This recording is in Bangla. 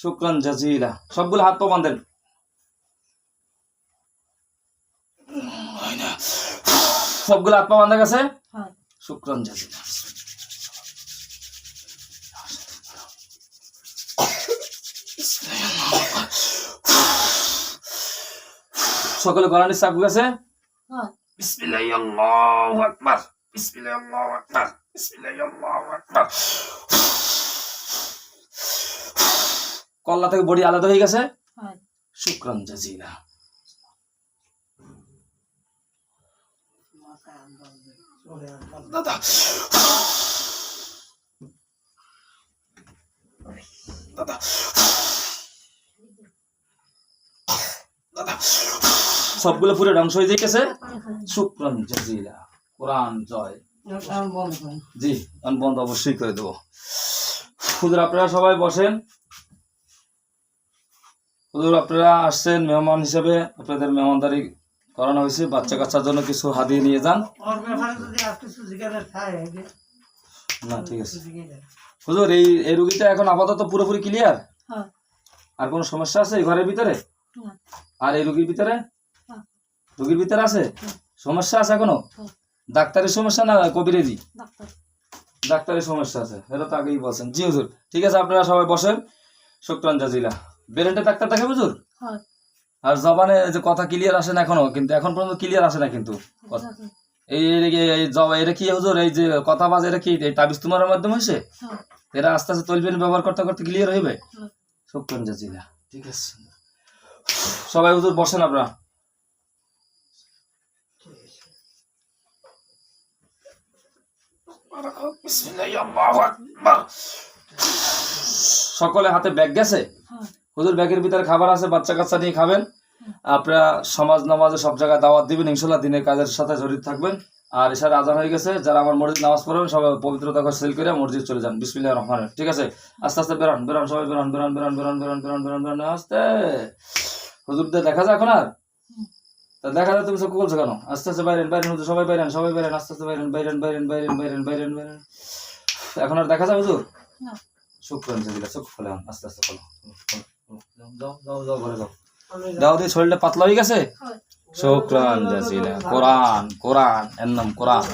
শুক্রান জাজিরা সবগুলো হাত পা বাঁধেন। সবগুলো হাত পা বাঁধা গেছে? শুক্রান জাজিরা। সকলে গলানি চাপ গেছে? বিসমিল্লাহ আল্লাহু আকবার। বিসমিল্লাহ আল্লাহু আকবার। বিসমিল্লাহ আল্লাহু আকবার। কল্লা থেকে বডি আলাদা হয়ে গেছে। শুক্রান জাজিলা দাদা। দাদা। দাদা। সবগুলো পুরো ধ্বংস হয়ে গেছে। শুক্রান জাজিলা কোরআন জয়। জি আমি বন্ধ অবশ্যই করে দেবো। হুজুর আপনারা সবাই বসেন। হুজুর আপনারা আসছেন মেহমান হিসেবে আপনাদের মেহমানদারি করানো হয়েছে বাচ্চা কাচ্চার জন্য কিছু হাদিয়ে নিয়ে যান। না ঠিক আছে। হুজুর এই এই রুগীটা এখন আপাতত পুরোপুরি ক্লিয়ার আর কোনো সমস্যা আছে এই ঘরের ভিতরে? আর এই রুগীর ভিতরে? রুগীর ভিতরে আছে? সমস্যা আছে এখনও? ডাক্তারের সমস্যা না কবিরেজি? ডাক্তারের সমস্যা আছে এটা তো আগেই বলছেন। জি হুজুর ঠিক আছে আপনারা সবাই বসেন। শুক্রান জাজিলা। বেরেন্টে ডাক্তার দেখে হুজুর আর জবানে যে কথা ক্লিয়ার আসে না এখনও কিন্তু এখন পর্যন্ত ক্লিয়ার আসে না কিন্তু। এই এই- এই- এই জবা এটা কি হুজুর? এই যে কথা বাজ এটা কি এই তাবিজ তোমার মাধ্যমে হয়েছে এরা আস্তে আস্তে তলবেন ব্যবহার করতে করতে ক্লিয়ার হইবে? শুক্রান জাজিলা ঠিক আছে। সবাই হুজুর বসেন আপনারা। সকলে হাতে ব্যাগ গেছে? হুজুর ব্যাগের ভিতরে খাবার আছে বাচ্চা কাচ্চা নিয়ে খাবেন। আপনারা সমাজ নামাজে সব জায়গায় দাওয়াত দিবেন ইনশাল্লাহ দিনের কাজের সাথে জড়িত থাকবেন। আর এসার আজান হয়ে গেছে যারা আমার মসজিদ নামাজ পড়বেন সবাই পবিত্রতা করে সেল করে মসজিদ চলে যান। বিসমিল্লাহ রহমান ঠিক আছে? আস্তে আস্তে বেরোন বেরোন সবাই বেরোন বেরোন বেরোন বেরোন বেরোন বেরোন বেরোন বেরোন আস্তে। হুজুরদের দেখা যায় এখন আর? তা দেখা যায় তুমি সব বলছো কেন? আস্তে আস্তে বাইরেন বাইরেন হুজুর সবাই বাইরেন সবাই বাইরেন আস্তে আস্তে বাইরেন বাইরেন বাইরেন বাইরেন বাইরেন বাইরেন বাইরেন। এখন আর দেখা যায় হুজুর? শুক্রান চোখ খোলে আস্তে আস্তে দাও দিয়ে শরীরটা পাতলা হয়ে গেছে? শুক্রান জাজিলা। কোরআন কোরআন এর নাম কোরআন।